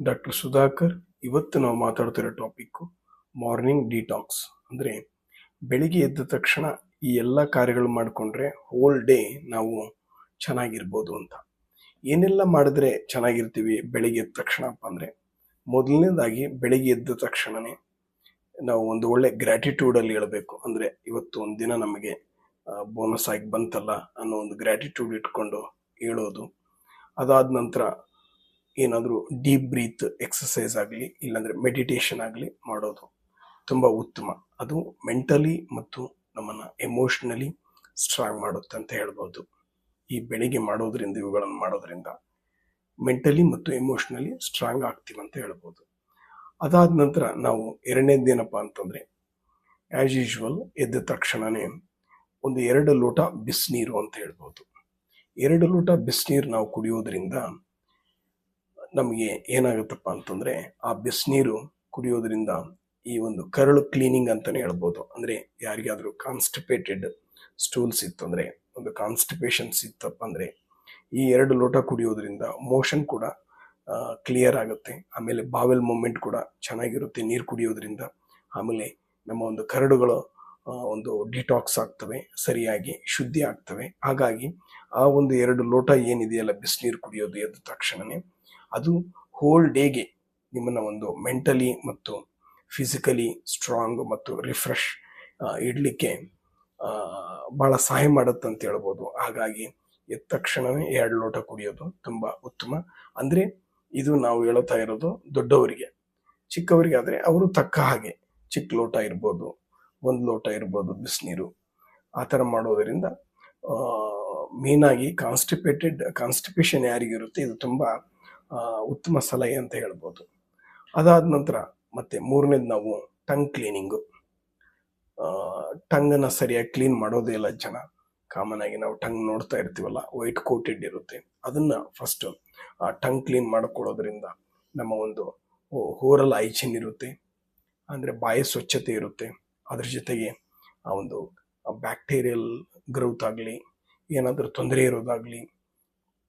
Doctor Sudhakar ಇವತ್ತು ನಾವು ಮಾತಾಡ್ತಿರೋ topic morning detox ಅಂದರೆ ಬೆಳಿಗ್ಗೆ ಎದ್ದ ತಕ್ಷಣ ಈ ಎಲ್ಲ ಕಾರ್ಯಗಳು ಮಾಡಿಕೊಂಡ್ರೆ ಹೋಲ್ ಡೇ ನಾವು ಚೆನ್ನಾಗಿರ್ಬೋದು ಅಂತ. ಏನೆಲ್ಲ ಮಾಡಿದ್ರೆ ಚೆನ್ನಾಗಿರ್ತೀವಿ ಬೆಳಿಗ್ಗೆ ಎದ್ದ ತಕ್ಷಣಪ್ಪ ಅಂದರೆ ಮೊದಲನೇದಾಗಿ ಬೆಳಿಗ್ಗೆ ಎದ್ದ ತಕ್ಷಣವೇ ನಾವು ಒಂದು ಒಳ್ಳೆ ಗ್ರ್ಯಾಟಿಟ್ಯೂಡಲ್ಲಿ ಹೇಳಬೇಕು. ಅಂದರೆ ಇವತ್ತು ಒಂದು ದಿನ ನಮಗೆ ಬೋನಸ್ ಆಗಿ ಬಂತಲ್ಲ ಅನ್ನೋ ಒಂದು ಗ್ರ್ಯಾಟಿಟ್ಯೂಡ್ ಇಟ್ಕೊಂಡು ಹೇಳೋದು. ಅದಾದ ನಂತರ ಏನಾದರೂ ಡೀಪ್ ಬ್ರೀತ್ ಎಕ್ಸಸೈಸ್ ಆಗಲಿ, ಇಲ್ಲಾಂದರೆ ಮೆಡಿಟೇಷನ್ ಆಗಲಿ ಮಾಡೋದು ತುಂಬ ಉತ್ತಮ. ಅದು ಮೆಂಟಲಿ ಮತ್ತು ನಮ್ಮನ್ನು ಎಮೋಷ್ನಲಿ ಸ್ಟ್ರಾಂಗ್ ಮಾಡುತ್ತೆ ಅಂತ ಹೇಳ್ಬೋದು. ಈ ಬೆಳಿಗ್ಗೆ ಮಾಡೋದ್ರಿಂದ, ಇವುಗಳನ್ನು ಮಾಡೋದ್ರಿಂದ ಮೆಂಟಲಿ ಮತ್ತು ಎಮೋಷ್ನಲಿ ಸ್ಟ್ರಾಂಗ್ ಆಗ್ತೀವಿ ಅಂತ ಹೇಳ್ಬೋದು. ಅದಾದ ನಂತರ ನಾವು ಎರಡನೇದೇನಪ್ಪ ಅಂತಂದರೆ ಆ್ಯಸ್ ಯೂಶ್ವಲ್ ಎದ್ದ ತಕ್ಷಣವೇ ಒಂದು ಎರಡು ಲೋಟ ಬಿಸಿನೀರು ಅಂತ ಹೇಳ್ಬೋದು. ಎರಡು ಲೋಟ ಬಿಸಿನೀರು ನಾವು ಕುಡಿಯೋದ್ರಿಂದ ನಮಗೆ ಏನಾಗುತ್ತಪ್ಪ ಅಂತಂದರೆ ಆ ಬಿಸಿನೀರು ಕುಡಿಯೋದ್ರಿಂದ ಈ ಒಂದು ಕರಳು ಕ್ಲೀನಿಂಗ್ ಅಂತಲೇ ಹೇಳ್ಬೋದು. ಅಂದರೆ ಯಾರಿಗಾದರೂ ಕಾನ್ಸ್ಟಿಪೇಟೆಡ್ ಸ್ಟೂಲ್ಸ್ ಇತ್ತಂದರೆ, ಒಂದು ಕಾನ್ಸ್ಟಿಪೇಷನ್ಸ್ ಇತ್ತಪ್ಪ ಅಂದರೆ ಈ ಎರಡು ಲೋಟ ಕುಡಿಯೋದ್ರಿಂದ ಮೋಷನ್ ಕೂಡ ಕ್ಲಿಯರ್ ಆಗುತ್ತೆ. ಆಮೇಲೆ ಬಾವೆಲ್ ಮೂಮೆಂಟ್ ಕೂಡ ಚೆನ್ನಾಗಿರುತ್ತೆ ನೀರು ಕುಡಿಯೋದ್ರಿಂದ. ಆಮೇಲೆ ನಮ್ಮ ಒಂದು ಕರಡುಗಳು ಒಂದು ಡಿಟಾಕ್ಸ್ ಆಗ್ತವೆ, ಸರಿಯಾಗಿ ಶುದ್ಧಿ ಆಗ್ತವೆ. ಹಾಗಾಗಿ ಆ ಒಂದು ಎರಡು ಲೋಟ ಏನಿದೆಯಲ್ಲ ಬಿಸಿನೀರು ಕುಡಿಯೋದು ಎದ್ದ ತಕ್ಷಣವೇ ಅದು ಹೋಲ್ ಡೇಗೆ ನಿಮ್ಮನ್ನು ಒಂದು ಮೆಂಟಲಿ ಮತ್ತು ಫಿಸಿಕಲಿ ಸ್ಟ್ರಾಂಗ್ ಮತ್ತು ರಿಫ್ರೆಶ್ ಇಡಲಿಕ್ಕೆ ಭಾಳ ಸಹಾಯ ಮಾಡುತ್ತೆ ಅಂತ ಹೇಳ್ಬೋದು. ಹಾಗಾಗಿ ಎದ್ದ ತಕ್ಷಣವೇ ಎರಡು ಲೋಟ ಕುಡಿಯೋದು ತುಂಬ ಉತ್ತಮ. ಅಂದರೆ ಇದು ನಾವು ಹೇಳುತ್ತಾ ಇರೋದು ದೊಡ್ಡವರಿಗೆ. ಚಿಕ್ಕವರಿಗೆ ಆದರೆ ಅವರು ತಕ್ಕ ಹಾಗೆ ಚಿಕ್ಕ ಲೋಟ ಇರ್ಬೋದು, ಒಂದು ಲೋಟ ಇರ್ಬೋದು ಬಿಸಿನೀರು. ಆ ಥರ ಮಾಡೋದರಿಂದ ಮೇನಾಗಿ ಕಾನ್ಸ್ಟಿಪೇಟೆಡ್ ಕಾನ್ಸ್ಟಿಪೇಷನ್ ಯಾರಿಗಿರುತ್ತೆ ಇದು ತುಂಬ ಉತ್ತಮ ಸಲಹೆ ಅಂತ ಹೇಳ್ಬೋದು. ಅದಾದ ನಂತರ ಮತ್ತೆ ಮೂರನೇದು ನಾವು ಟಂಗ್ ಕ್ಲೀನಿಂಗು ಟಂಗನ್ನು ಸರಿಯಾಗಿ ಕ್ಲೀನ್ ಮಾಡೋದೇ ಇಲ್ಲ ಜನ. ಕಾಮನ್ ಆಗಿ ನಾವು ಟಂಗ್ ನೋಡ್ತಾ ಇರ್ತೀವಲ್ಲ ವೈಟ್ ಕೋಟೆಡ್ ಇರುತ್ತೆ. ಅದನ್ನು ಫಸ್ಟ್ ಆ ಟಂಗ್ ಕ್ಲೀನ್ ಮಾಡ್ಕೊಳ್ಳೋದ್ರಿಂದ ನಮ್ಮ ಒಂದು ಹೋರಲ್ ಐಚಿನ್ ಇರುತ್ತೆ. ಅಂದರೆ ಬಾಯಿ ಸ್ವಚ್ಛತೆ ಇರುತ್ತೆ. ಅದ್ರ ಜೊತೆಗೆ ಆ ಒಂದು ಬ್ಯಾಕ್ಟೀರಿಯಲ್ ಗ್ರೌತ್ ಆಗಲಿ, ಏನಾದರೂ ತೊಂದರೆ ಇರೋದಾಗಲಿ,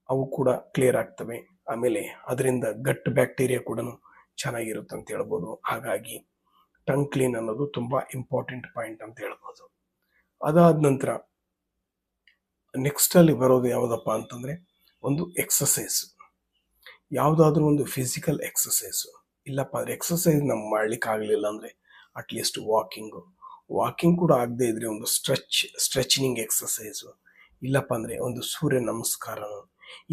ಅವು ಕೂಡ ಕ್ಲಿಯರ್ ಆಗ್ತವೆ. ಆಮೇಲೆ ಅದರಿಂದ ಗಟ್ ಬ್ಯಾಕ್ಟೀರಿಯಾ ಕೂಡ ಚೆನ್ನಾಗಿರುತ್ತೆ ಅಂತ ಹೇಳ್ಬೋದು. ಹಾಗಾಗಿ ಟಂಗ್ ಕ್ಲೀನ್ ಅನ್ನೋದು ತುಂಬ ಇಂಪಾರ್ಟೆಂಟ್ ಪಾಯಿಂಟ್ ಅಂತ ಹೇಳ್ಬೋದು. ಅದಾದ ನಂತರ ನೆಕ್ಸ್ಟಲ್ಲಿ ಬರೋದು ಯಾವುದಪ್ಪ ಅಂತಂದರೆ ಒಂದು ಎಕ್ಸಸೈಸ್. ಯಾವುದಾದ್ರೂ ಒಂದು ಫಿಸಿಕಲ್ ಎಕ್ಸಸೈಸು. ಇಲ್ಲಪ್ಪ ಅಂದರೆ ಎಕ್ಸಸೈಸ್ ನಮ್ಗೆ ಮಾಡ್ಲಿಕ್ಕೆ ಆಗಲಿಲ್ಲ ಅಂದರೆ ಅಟ್ಲೀಸ್ಟ್ ವಾಕಿಂಗು ವಾಕಿಂಗ್ ಕೂಡ ಆಗದೇ ಇದ್ರೆ ಒಂದು ಸ್ಟ್ರೆಚ್ ಸ್ಟ್ರೆಚಿಂಗ್ ಎಕ್ಸಸೈಸು ಇಲ್ಲಪ್ಪ ಅಂದರೆ ಒಂದು ಸೂರ್ಯ ನಮಸ್ಕಾರನು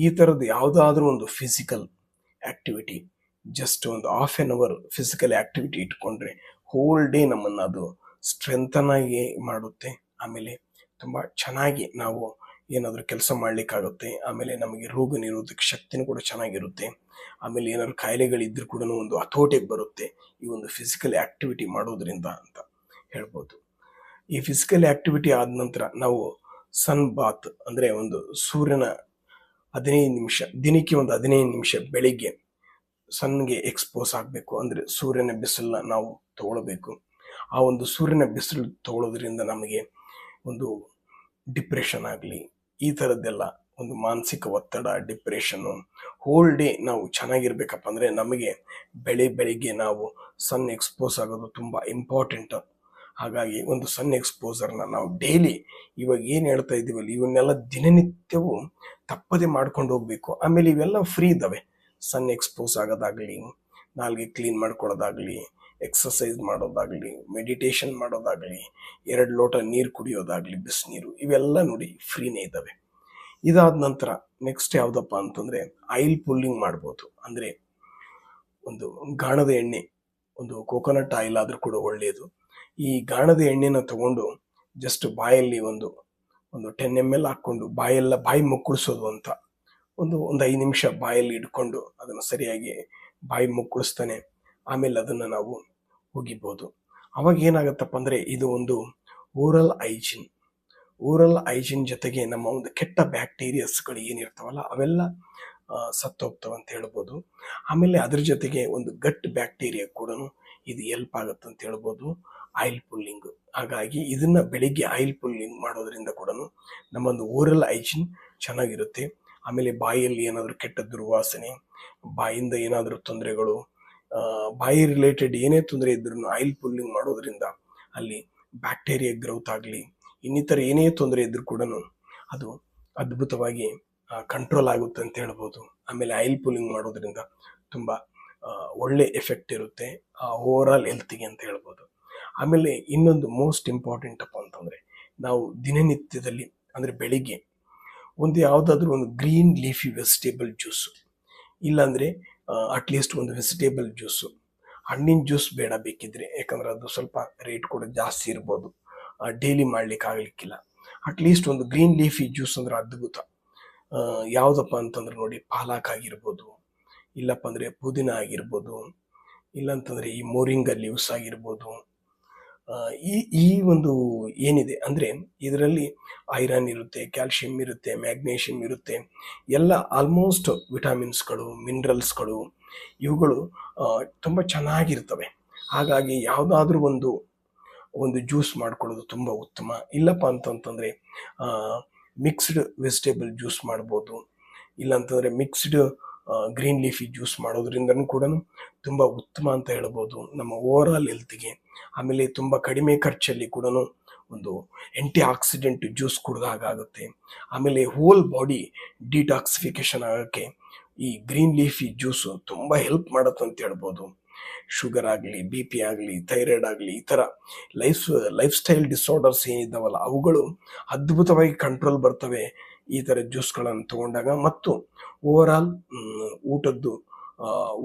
ಈ ಥರದ್ದು ಯಾವುದಾದ್ರೂ ಒಂದು ಫಿಸಿಕಲ್ ಆ್ಯಕ್ಟಿವಿಟಿ ಜಸ್ಟ್ ಒಂದು half an hour physical activity ಇಟ್ಕೊಂಡ್ರೆ ಹೋಲ್ ಡೇ ನಮ್ಮನ್ನು ಅದು ಸ್ಟ್ರೆಂತನಾಗಿ ಮಾಡುತ್ತೆ. ಆಮೇಲೆ ತುಂಬ ಚೆನ್ನಾಗಿ ನಾವು ಏನಾದರೂ ಕೆಲಸ ಮಾಡಲಿಕ್ಕಾಗುತ್ತೆ. ಆಮೇಲೆ ನಮಗೆ ರೋಗ ನಿರೋಧಕ ಶಕ್ತಿನೂ ಕೂಡ ಚೆನ್ನಾಗಿರುತ್ತೆ. ಆಮೇಲೆ ಏನಾದ್ರು ಕಾಯಿಲೆಗಳಿದ್ರೂ ಕೂಡ ಒಂದು ಹತೋಟಿಗೆ ಬರುತ್ತೆ ಈ ಒಂದು ಫಿಸಿಕಲ್ ಆ್ಯಕ್ಟಿವಿಟಿ ಮಾಡೋದ್ರಿಂದ ಅಂತ ಹೇಳ್ಬೋದು. ಈ ಫಿಸಿಕಲ್ ಆ್ಯಕ್ಟಿವಿಟಿ ಆದ ನಂತರ ನಾವು ಸನ್ ಬಾತ್ ಅಂದರೆ ಒಂದು ಸೂರ್ಯನ ಹದಿನೈದು ನಿಮಿಷ, ದಿನಕ್ಕೆ ಒಂದು ಹದಿನೈದು ನಿಮಿಷ ಬೆಳಿಗ್ಗೆ ಸನ್ಗೆ ಎಕ್ಸ್ಪೋಸ್ ಆಗಬೇಕು. ಅಂದರೆ ಸೂರ್ಯನ ಬಿಸಿಲನ್ನ ನಾವು ತಗೊಳ್ಬೇಕು. ಆ ಒಂದು ಸೂರ್ಯನ ಬಿಸಿಲು ತಗೊಳ್ಳೋದ್ರಿಂದ ನಮಗೆ ಒಂದು ಡಿಪ್ರೆಷನ್ ಆಗಲಿ, ಈ ಥರದ್ದೆಲ್ಲ ಒಂದು ಮಾನಸಿಕ ಒತ್ತಡ ಡಿಪ್ರೆಷನ್ನು ಹೋಲ್ ಡೇ ನಾವು ಚೆನ್ನಾಗಿರ್ಬೇಕಪ್ಪ ಅಂದರೆ ನಮಗೆ ಬೆಳೆ ಬೆಳಿಗ್ಗೆ ನಾವು ಸನ್ ಎಕ್ಸ್ಪೋಸ್ ಆಗೋದು ತುಂಬ ಇಂಪಾರ್ಟೆಂಟ್ ಹಾಗಾಗಿ ಒಂದು ಸನ್ ಎಕ್ಸ್ಪೋಸರ್ನ ನಾವು ಡೈಲಿ ಇವಾಗ ಏನು ಹೇಳ್ತಾ ಇದ್ದೀವಲ್ಲ, ಇವನ್ನೆಲ್ಲ ದಿನನಿತ್ಯವೂ ತಪ್ಪದೆ ಮಾಡ್ಕೊಂಡು ಹೋಗ್ಬೇಕು. ಆಮೇಲೆ ಇವೆಲ್ಲ ಫ್ರೀ ಇದ್ದಾವೆ. ಸನ್ ಎಕ್ಸ್ಪೋಸ್ ಆಗೋದಾಗಲಿ, ನಾಲ್ಗೆ ಕ್ಲೀನ್ ಮಾಡ್ಕೊಳ್ಳೋದಾಗಲಿ ಎಕ್ಸಸೈಸ್ ಮಾಡೋದಾಗಲಿ ಮೆಡಿಟೇಷನ್ ಮಾಡೋದಾಗಲಿ, ಎರಡು ಲೋಟ ನೀರು ಕುಡಿಯೋದಾಗಲಿ ಬಿಸಿನೀರು ಇವೆಲ್ಲ ನೋಡಿ ಫ್ರೀನೇ ಇದ್ದಾವೆ. ಇದಾದ ನಂತರ ನೆಕ್ಸ್ಟ್ ಯಾವುದಪ್ಪ ಅಂತಂದರೆ ಆಯಿಲ್ ಪುಲ್ಲಿಂಗ್ ಮಾಡ್ಬೋದು. ಅಂದರೆ ಒಂದು ಗಾಣದ ಎಣ್ಣೆ, ಒಂದು ಕೋಕೋನಟ್ ಆಯಿಲ್ ಆದರೂ ಕೂಡ ಒಳ್ಳೆಯದು ಈ ಗಾಣದ ಎಣ್ಣೆನ ತಗೊಂಡು ಜಸ್ಟ್ ಬಾಯಲ್ಲಿ ಒಂದು ಒಂದು ಟೆನ್ ಎಂ ಎಲ್ ಹಾಕ್ಕೊಂಡು ಬಾಯೆಲ್ಲ ಬಾಯಿ ಮುಕ್ಕಳಿಸೋದು ಅಂತ. ಒಂದು ಒಂದು ಐದು ನಿಮಿಷ ಬಾಯಲ್ಲಿ ಇಟ್ಕೊಂಡು ಅದನ್ನು ಸರಿಯಾಗಿ ಬಾಯಿ ಮುಕ್ಕಳಿಸ್ತಾನೆ. ಆಮೇಲೆ ಅದನ್ನು ನಾವು ಒಗಿಬೋದು ಅವಾಗ ಏನಾಗುತ್ತಪ್ಪ ಅಂದರೆ ಇದು ಒಂದು ಓರಲ್ ಐಜಿನ್ ಓರಲ್ ಐಜಿನ್ ಜೊತೆಗೆ ನಮ್ಮ ಒಂದು ಕೆಟ್ಟ ಬ್ಯಾಕ್ಟೀರಿಯಸ್ಗಳು ಏನಿರ್ತಾವಲ್ಲ ಅವೆಲ್ಲ ಸತ್ತೋಗ್ತವೆ ಅಂತ ಹೇಳ್ಬೋದು. ಆಮೇಲೆ ಅದ್ರ ಜೊತೆಗೆ ಒಂದು ಗಟ್ ಬ್ಯಾಕ್ಟೀರಿಯಾ ಕೂಡ ಇದು ಎಲ್ಪ್ ಆಗುತ್ತೆ ಅಂತ ಹೇಳ್ಬೋದು. Oil pulling. ಹಾಗಾಗಿ ಇದನ್ನ ಬೆಳಿಗ್ಗೆ ಆಯಿಲ್ ಪುಲ್ಲಿಂಗ್ ಮಾಡೋದ್ರಿಂದ ಕೂಡ ನಮ್ಮೊಂದು ಓರಲ್ ಹೈಜಿನ್ ಚೆನ್ನಾಗಿರುತ್ತೆ. ಆಮೇಲೆ ಬಾಯಿಯಲ್ಲಿ ಏನಾದರೂ ಕೆಟ್ಟ ದುರ್ವಾಸನೆ, ಬಾಯಿಂದ ಏನಾದರೂ ತೊಂದರೆಗಳು ಬಾಯಿ ರಿಲೇಟೆಡ್ ಏನೇ ತೊಂದರೆ ಇದ್ರೂ ಆಯಿಲ್ ಪುಲ್ಲಿಂಗ್ ಮಾಡೋದ್ರಿಂದ ಅಲ್ಲಿ ಬ್ಯಾಕ್ಟೀರಿಯಾ ಗ್ರೋತ್ ಆಗಲಿ, ಇನ್ನಿತರ ಏನೇ ತೊಂದರೆ ಇದ್ರೂ ಕೂಡ ಅದು ಅದ್ಭುತವಾಗಿ ಕಂಟ್ರೋಲ್ ಆಗುತ್ತೆ ಅಂತ ಹೇಳ್ಬೋದು. ಆಮೇಲೆ ಆಯಿಲ್ ಪುಲ್ಲಿಂಗ್ ಮಾಡೋದ್ರಿಂದ ತುಂಬ ಒಳ್ಳೆ ಎಫೆಕ್ಟ್ ಇರುತ್ತೆ ಓವರ್ ಆಲ್ ಹೆಲ್ತಿಗೆ ಅಂತ ಹೇಳ್ಬೋದು. ಆಮೇಲೆ ಇನ್ನೊಂದು ಮೋಸ್ಟ್ ಇಂಪಾರ್ಟೆಂಟ್ ಅಪ್ಪ ಅಂತಂದರೆ, ನಾವು ದಿನನಿತ್ಯದಲ್ಲಿ, ಅಂದರೆ ಬೆಳಿಗ್ಗೆ ಒಂದು ಯಾವುದಾದ್ರೂ ಒಂದು ಗ್ರೀನ್ ಲೀಫಿ ವೆಜಿಟೇಬಲ್ ಜ್ಯೂಸು ಇಲ್ಲಾಂದರೆ ಅಟ್ಲೀಸ್ಟ್ ಒಂದು ವೆಜಿಟೇಬಲ್ ಜ್ಯೂಸು ಹಣ್ಣಿನ ಜ್ಯೂಸ್ ಬೇಡ ಬೇಕಿದ್ರೆ, ಯಾಕಂದ್ರೆ ಅದು ಸ್ವಲ್ಪ ರೇಟ್ ಕೂಡ ಜಾಸ್ತಿ ಇರ್ಬೋದು. ಡೈಲಿ ಮಾಡ್ಲಿಕ್ಕೆ ಆಗ್ಲಿಕ್ಕಿಲ್ಲ. ಅಟ್ಲೀಸ್ಟ್ ಒಂದು ಗ್ರೀನ್ ಲೀಫಿ ಜ್ಯೂಸ್ ಅಂದ್ರೆ ಅದ್ಭುತ. ಯಾವುದಪ್ಪ ಅಂತಂದ್ರೆ ನೋಡಿ, ಪಾಲಕ್ ಆಗಿರ್ಬೋದು, ಇಲ್ಲಪ್ಪ ಅಂದರೆ ಪುದೀನ ಆಗಿರ್ಬೋದು, ಇಲ್ಲಂತಂದರೆ ಈ ಮೋರಿಂಗ ಲೀವ್ಸ್ ಆಗಿರ್ಬೋದು ಈ ಈ ಒಂದು ಏನಿದೆ ಅಂದರೆ ಇದರಲ್ಲಿ ಐರನ್ ಇರುತ್ತೆ, ಕ್ಯಾಲ್ಶಿಯಂ ಇರುತ್ತೆ, ಮ್ಯಾಗ್ನೇಷಿಯಂ ಇರುತ್ತೆ, ಎಲ್ಲ ಆಲ್ಮೋಸ್ಟ್ ವಿಟಮಿನ್ಸ್ಗಳು, ಮಿನರಲ್ಸ್ಗಳು ಇವುಗಳು ತುಂಬ ಚೆನ್ನಾಗಿರ್ತವೆ. ಹಾಗಾಗಿ ಯಾವುದಾದ್ರೂ ಒಂದು ಒಂದು ಜ್ಯೂಸ್ ಮಾಡ್ಕೊಳ್ಳೋದು ತುಂಬ ಉತ್ತಮ. ಇಲ್ಲಪ್ಪ ಅಂತಂತಂದರೆ ಮಿಕ್ಸ್ಡ್ ವೆಜಿಟೇಬಲ್ ಜ್ಯೂಸ್ ಮಾಡ್ಬೋದು. ಇಲ್ಲಾಂತಂದರೆ ಮಿಕ್ಸ್ಡ್ ಗ್ರೀನ್ ಲೀಫಿ ಜ್ಯೂಸ್ ಮಾಡೋದ್ರಿಂದನೂ ಕೂಡ ತುಂಬ ಉತ್ತಮ ಅಂತ ಹೇಳ್ಬೋದು ನಮ್ಮ ಓವರ್ ಆಲ್ ಹೆಲ್ತ್ಗೆ ಆಮೇಲೆ ತುಂಬ ಕಡಿಮೆ ಖರ್ಚಲ್ಲಿ ಕೂಡ ಒಂದು ಆಂಟಿ ಆಕ್ಸಿಡೆಂಟ್ ಜ್ಯೂಸ್ ಕುಡ್ದಾಗುತ್ತೆ ಆಮೇಲೆ ಹೋಲ್ ಬಾಡಿ ಡಿಟಾಕ್ಸಿಫಿಕೇಶನ್ ಆಗೋಕ್ಕೆ ಈ ಗ್ರೀನ್ ಲೀಫಿ ಜ್ಯೂಸು ತುಂಬ ಹೆಲ್ಪ್ ಮಾಡುತ್ತೆ ಅಂತ ಹೇಳ್ಬೋದು. ಶುಗರ್ ಆಗಲಿ ಬಿ ಪಿ ಆಗಲಿ ಥೈರಾಯ್ಡ್ ಆಗಲಿ, ಈ ಥರ ಲೈಫ್ ಲೈಫ್ ಸ್ಟೈಲ್ ಡಿಸಾರ್ಡರ್ಸ್ ಏನಿದ್ದಾವಲ್ಲ ಅವುಗಳು ಅದ್ಭುತವಾಗಿ ಕಂಟ್ರೋಲ್ ಬರ್ತವೆ. ಈ ಥರ ಜ್ಯೂಸ್ಗಳನ್ನು ತಗೊಂಡಾಗ ಮತ್ತು ಓವರ್ ಆಲ್ ಊಟದ್ದು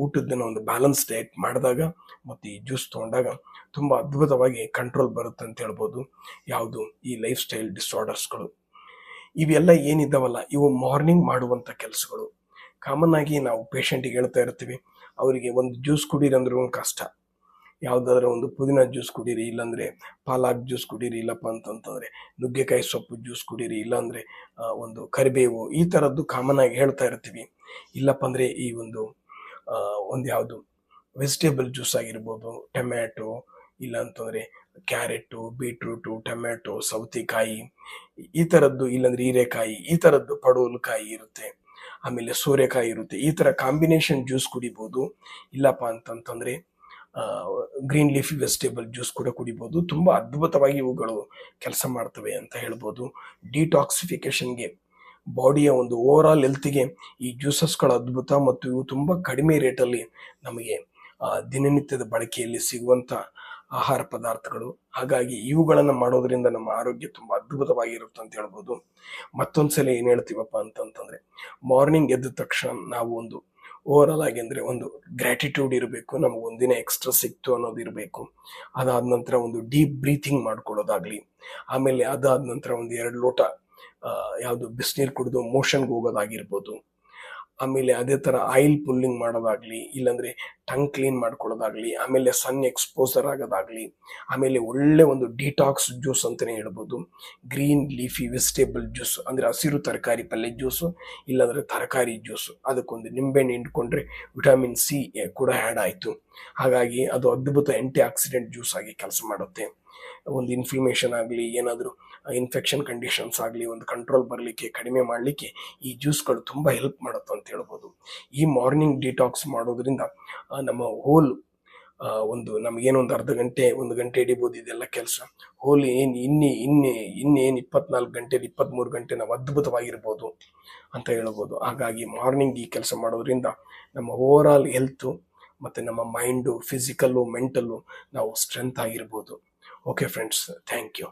ಊಟದ್ದನ್ನು ಒಂದು ಬ್ಯಾಲೆನ್ಸ್ ಡಯಟ್ ಮಾಡಿದಾಗ ಮತ್ತು ಈ ಜ್ಯೂಸ್ ತೊಗೊಂಡಾಗ ತುಂಬ ಅದ್ಭುತವಾಗಿ ಕಂಟ್ರೋಲ್ ಬರುತ್ತೆ ಅಂತ ಹೇಳ್ಬೋದು. ಯಾವುದು? ಈ ಲೈಫ್ ಸ್ಟೈಲ್ ಡಿಸಾರ್ಡರ್ಸ್ಗಳು ಇವೆಲ್ಲ ಏನಿದ್ದಾವಲ್ಲ, ಇವು ಮಾರ್ನಿಂಗ್ ಮಾಡುವಂಥ ಕೆಲಸಗಳು. ಕಾಮನ್ ಆಗಿ ನಾವು ಪೇಷಂಟಿಗೆ ಹೇಳ್ತಾ ಇರ್ತೀವಿ, ಅವರಿಗೆ ಒಂದು ಜ್ಯೂಸ್ ಕುಡೀರಿ ಅಂದ್ರೂ ಕಷ್ಟ. ಯಾವುದಾದ್ರೂ ಒಂದು ಪುದೀನ ಜ್ಯೂಸ್ ಕುಡೀರಿ, ಇಲ್ಲಾಂದರೆ ಪಾಲಾಕ್ ಜ್ಯೂಸ್ ಕುಡೀರಿ, ಇಲ್ಲಪ್ಪ ಅಂತಂತಂದರೆ ನುಗ್ಗೆಕಾಯಿ ಸೊಪ್ಪು ಜ್ಯೂಸ್ ಕುಡೀರಿ, ಇಲ್ಲಾಂದರೆ ಒಂದು ಕರಿಬೇವು ಈ ಥರದ್ದು ಕಾಮನ್ ಆಗಿ ಹೇಳ್ತಾ ಇರ್ತೀವಿ. ಇಲ್ಲಪ್ಪ ಅಂದರೆ ಈ ಒಂದು ಒಂದು ಯಾವುದು ವೆಜಿಟೇಬಲ್ ಜ್ಯೂಸ್ ಆಗಿರ್ಬೋದು, ಟೊಮ್ಯಾಟೊ ಇಲ್ಲ ಅಂತಂದರೆ ಕ್ಯಾರೆಟು ಬೀಟ್ರೂಟು ಟೊಮ್ಯಾಟೊ, ಸೌತೆಕಾಯಿ, ಈ ಥರದ್ದು ಇಲ್ಲಾಂದರೆ ಹೀರೆಕಾಯಿ, ಈ ಥರದ್ದು ಪಡುವಲ್ಕಾಯಿ ಇರುತ್ತೆ. ಆಮೇಲೆ ಸೋರೆಕಾಯಿ ಇರುತ್ತೆ. ಈ ಥರ ಕಾಂಬಿನೇಷನ್ ಜ್ಯೂಸ್ ಕುಡಿಬೋದು. ಇಲ್ಲಪ್ಪ ಅಂತಂತಂದರೆ ಗ್ರೀನ್ ಲೀಫಿ ವೆಜಿಟೇಬಲ್ ಜ್ಯೂಸ್ ಕೂಡ ಕುಡಿಬೋದು. ತುಂಬ ಅದ್ಭುತವಾಗಿ ಇವುಗಳು ಕೆಲಸ ಮಾಡ್ತವೆ ಅಂತ ಹೇಳ್ಬೋದು. ಡಿಟಾಕ್ಸಿಫಿಕೇಷನ್ಗೆ ಬಾಡಿಯ ಒಂದು ಓವರ್ ಆಲ್ ಹೆಲ್ತಿಗೆ ಈ ಜ್ಯೂಸಸ್ಗಳು ಅದ್ಭುತ ಮತ್ತು ಇವು ತುಂಬ ಕಡಿಮೆ ರೇಟಲ್ಲಿ ನಮಗೆ ದಿನನಿತ್ಯದ ಬಳಕೆಯಲ್ಲಿ ಸಿಗುವಂಥ ಆಹಾರ ಪದಾರ್ಥಗಳು. ಹಾಗಾಗಿ ಇವುಗಳನ್ನು ಮಾಡೋದ್ರಿಂದ ನಮ್ಮ ಆರೋಗ್ಯ ತುಂಬ ಅದ್ಭುತವಾಗಿರುತ್ತೆ ಅಂತ ಹೇಳ್ಬೋದು. ಮತ್ತೊಂದ್ಸಲ ಏನು ಹೇಳ್ತೀವಪ್ಪ ಅಂತಂತಂದರೆ ಮಾರ್ನಿಂಗ್ ಎದ್ದ ತಕ್ಷಣ ನಾವು ಒಂದು ಓವರ್ ಆಲ್ ಆಗಿ ಅಂದರೆ ಒಂದು ಗ್ರ್ಯಾಟಿಟ್ಯೂಡ್ ಇರಬೇಕು, ನಮ್ಗೆ ಒಂದಿನ ಎಕ್ಸ್ಟ್ರಾ ಸಿಕ್ತು ಅನ್ನೋದು ಇರಬೇಕು. ಅದಾದ ನಂತರ ಒಂದು ಡೀಪ್ ಬ್ರೀಥಿಂಗ್ ಮಾಡ್ಕೊಳ್ಳೋದಾಗ್ಲಿ, ಆಮೇಲೆ ಅದಾದ ನಂತರ ಒಂದು ಎರಡು ಲೋಟ ಯಾವುದು ಬಿಸಿನೀರು ಕುಡಿದು ಮೋಷನ್ಗೆ ಹೋಗೋದಾಗಿರ್ಬೋದು. ಆಮೇಲೆ ಅದೇ ಥರ ಆಯಿಲ್ ಪುಲ್ಲಿಂಗ್ ಮಾಡೋದಾಗಲಿ, ಇಲ್ಲಾಂದರೆ ಟಂಗ್ ಕ್ಲೀನ್ ಮಾಡ್ಕೊಳ್ಳೋದಾಗಲಿ, ಆಮೇಲೆ ಸನ್ ಎಕ್ಸ್ಪೋಸರ್ ಆಗೋದಾಗಲಿ, ಆಮೇಲೆ ಒಳ್ಳೆ ಒಂದು ಡಿಟಾಕ್ಸ್ ಜ್ಯೂಸ್ ಅಂತಲೇ ಹೇಳ್ಬೋದು. ಗ್ರೀನ್ ಲೀಫಿ ವೆಜಿಟೇಬಲ್ ಜ್ಯೂಸ್ ಅಂದರೆ ಹಸಿರು ತರಕಾರಿ ಪಲ್ಯ ಜ್ಯೂಸು ಇಲ್ಲಾಂದರೆ ತರಕಾರಿ ಜ್ಯೂಸು ಅದಕ್ಕೊಂದು ನಿಂಬೆಹಣ್ಣು ಹಿಂಡ್ಕೊಂಡ್ರೆ ವಿಟಮಿನ್ ಸಿ ಕೂಡ ಆ್ಯಡ್ ಆಯಿತು. ಹಾಗಾಗಿ ಅದು ಅದ್ಭುತ ಆ್ಯಂಟಿ ಆಕ್ಸಿಡೆಂಟ್ ಜ್ಯೂಸ್ ಆಗಿ ಕೆಲಸ ಮಾಡುತ್ತೆ. ಒಂದು ಇನ್ಫ್ಲಮೇಷನ್ ಆಗಲಿ, ಏನಾದರೂ ಇನ್ಫೆಕ್ಷನ್ ಕಂಡೀಷನ್ಸ್ ಆಗಲಿ, ಒಂದು ಕಂಟ್ರೋಲ್ ಬರಲಿಕ್ಕೆ, ಕಡಿಮೆ ಮಾಡಲಿಕ್ಕೆ ಈ ಜ್ಯೂಸ್ಗಳು ತುಂಬ ಹೆಲ್ಪ್ ಮಾಡುತ್ತೆ ಅಂತ ಹೇಳ್ಬೋದು. ಈ ಮಾರ್ನಿಂಗ್ ಡಿಟಾಕ್ಸ್ ಮಾಡೋದ್ರಿಂದ ನಮ್ಮ ಹೋಲ್ ಒಂದು ನಮಗೇನೊಂದು ಅರ್ಧ ಗಂಟೆ, ಒಂದು ಗಂಟೆ ಹಿಡಿಬೋದು ಇದೆಲ್ಲ ಕೆಲಸ. ಹೋಲ್ ಏನು ಇನ್ನಿ, ಇನ್ನೇ, ಇನ್ನೇನು ಇಪ್ಪತ್ನಾಲ್ಕು ಗಂಟೆಲಿ ಇಪ್ಪತ್ತ್ಮೂರು ಗಂಟೆ ನಾವು ಅದ್ಭುತವಾಗಿರ್ಬೋದು ಅಂತ ಹೇಳ್ಬೋದು. ಹಾಗಾಗಿ ಮಾರ್ನಿಂಗ್ ಈ ಕೆಲಸ ಮಾಡೋದ್ರಿಂದ ನಮ್ಮ ಓವರ್ ಆಲ್ ಹೆಲ್ತು ಮತ್ತು ನಮ್ಮ ಮೈಂಡು ಫಿಸಿಕಲ್ಲು ಮೆಂಟಲ್ಲು ನಾವು ಸ್ಟ್ರೆಂತ್ ಆಗಿರ್ಬೋದು. Okay friends thank you